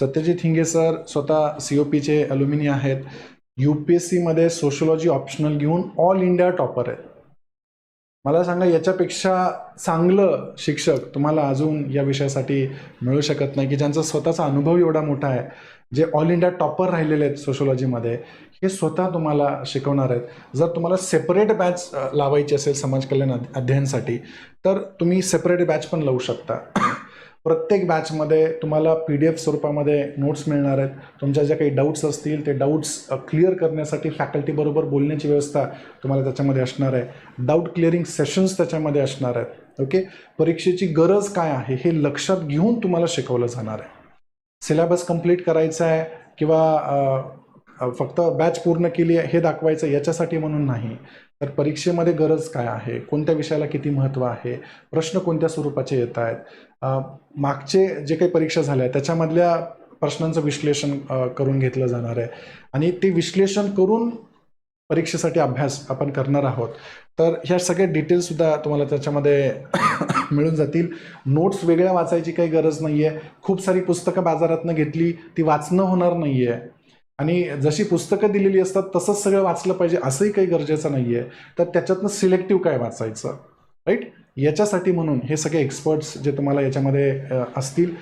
Satyajit Hinge sir स्वतः C O पीचे alumni आहेत. यू पी एस सीमध्ये सोशोलॉजी ऑप्शनल घेऊन ऑल इंडिया टॉपर आहेत. मला सांगा याच्यापेक्षा चांगलं शिक्षक तुम्हाला अजून या विषयासाठी मिळू शकत नाही की ज्यांचा स्वतःचा अनुभव एवढा मोठा आहे जे ऑल इंडिया टॉपर राहिलेले आहेत सोशोलॉजीमध्ये हे स्वतः तुम्हाला शिकवणार आहेत. जर तुम्हाला सेपरेट बॅच लावायची असेल समाज कल्याण अध्ययनासाठी अध्ययनसाठी तर तुम्ही सेपरेट बॅच पण लावू शकता. प्रत्येक बॅचमध्ये तुम्हाला पी डी एफ स्वरूपामध्ये नोट्स मिळणार आहेत. तुमच्या ज्या काही डाऊट्स असतील ते डाऊट्स क्लिअर करण्यासाठी फॅकल्टीबरोबर बोलण्याची व्यवस्था तुम्हाला त्याच्यामध्ये असणार आहे. डाऊट क्लिअरिंग सेशन्स त्याच्यामध्ये असणार आहेत. ओके परीक्षेची गरज काय आहे हे लक्षात घेऊन तुम्हाला शिकवलं जाणार आहे. सिलेबस कंप्लीट करायचा आहे किंवा फक्त बॅच पूर्ण केली आहे हे दाखवायचं याच्यासाठी म्हणून नाही. तर परीक्षेमध्ये गरज काय आहे? कोणत्या विषयाला किती महत्त्व आहे? प्रश्न कोणत्या स्वरूपाचे येत आहेत? मागचे जे काही परीक्षा झाल्या आहेत त्याच्यामधल्या प्रश्नांचं विश्लेषण करून घेतलं जाणार आहे. आणि ते विश्लेषण करून परीक्षेसाठी अभ्यास आपण करणार आहोत. तर ह्या सगळ्या डिटेल्ससुद्धा तुम्हाला त्याच्यामध्ये मिळून जातील. नोट्स वेगळ्या वाचायची काही गरज नाही आहे खूप सारी पुस्तकं बाजारातनं घेतली ती वाचणं होणार नाही आहे आणि जशी पुस्तकं दिलेली असतात तसंच सगळं वाचलं पाहिजे असंही काही गरजेचं नाही आहे तर त्याच्यातनं सिलेक्टिव्ह काय वाचायचं? राईट याच्यासाठी म्हणून हे सगळे एक्सपर्ट्स जे तुम्हाला याच्यामध्ये असतील